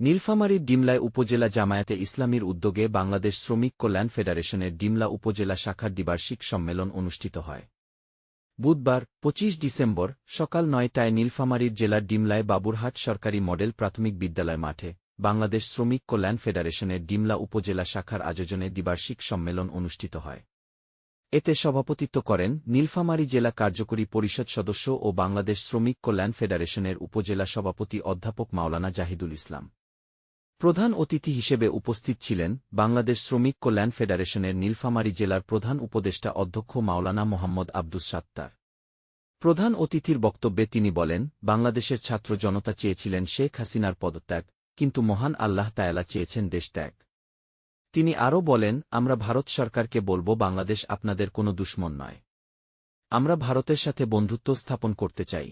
নীলফামারীর ডিমলায় উপজেলা জামায়াতে ইসলামীর উদ্যোগে বাংলাদেশ শ্রমিক কল্যাণ ফেডারেশনের ডিমলা উপজেলা শাখার দ্বিবার্ষিক সম্মেলন অনুষ্ঠিত হয়। বুধবার ২৫ ডিসেম্বর, সকাল নয়টায় নীলফামারীর জেলার ডিমলায় বাবুরহাট সরকারি মডেল প্রাথমিক বিদ্যালয় মাঠে বাংলাদেশ শ্রমিক কল্যাণ ফেডারেশনের ডিমলা উপজেলা শাখার আয়োজনে দ্বিবার্ষিক সম্মেলন অনুষ্ঠিত হয়। এতে সভাপতিত্ব করেন নীলফামারী জেলা কার্যকরী পরিষদ সদস্য ও বাংলাদেশ শ্রমিক কল্যাণ ফেডারেশনের উপজেলা সভাপতি অধ্যাপক মাওলানা জাহিদুল ইসলাম। প্রধান অতিথি হিসেবে উপস্থিত ছিলেন বাংলাদেশ শ্রমিক কল্যাণ ফেডারেশনের নীলফামারী জেলার প্রধান উপদেষ্টা অধ্যক্ষ মাওলানা মোহাম্মদ আব্দুস সাত্তার। প্রধান অতিথির বক্তব্যে তিনি বলেন, বাংলাদেশের ছাত্র জনতা চেয়েছিলেন শেখ হাসিনার পদত্যাগ, কিন্তু মহান আল্লাহ তায়ালা চেয়েছেন দেশত্যাগ তিনি আরও বলেন, আমরা ভারত সরকারকে বলব, বাংলাদেশ আপনাদের কোনো দুশ্মন নয়। আমরা ভারতের সাথে বন্ধুত্ব স্থাপন করতে চাই।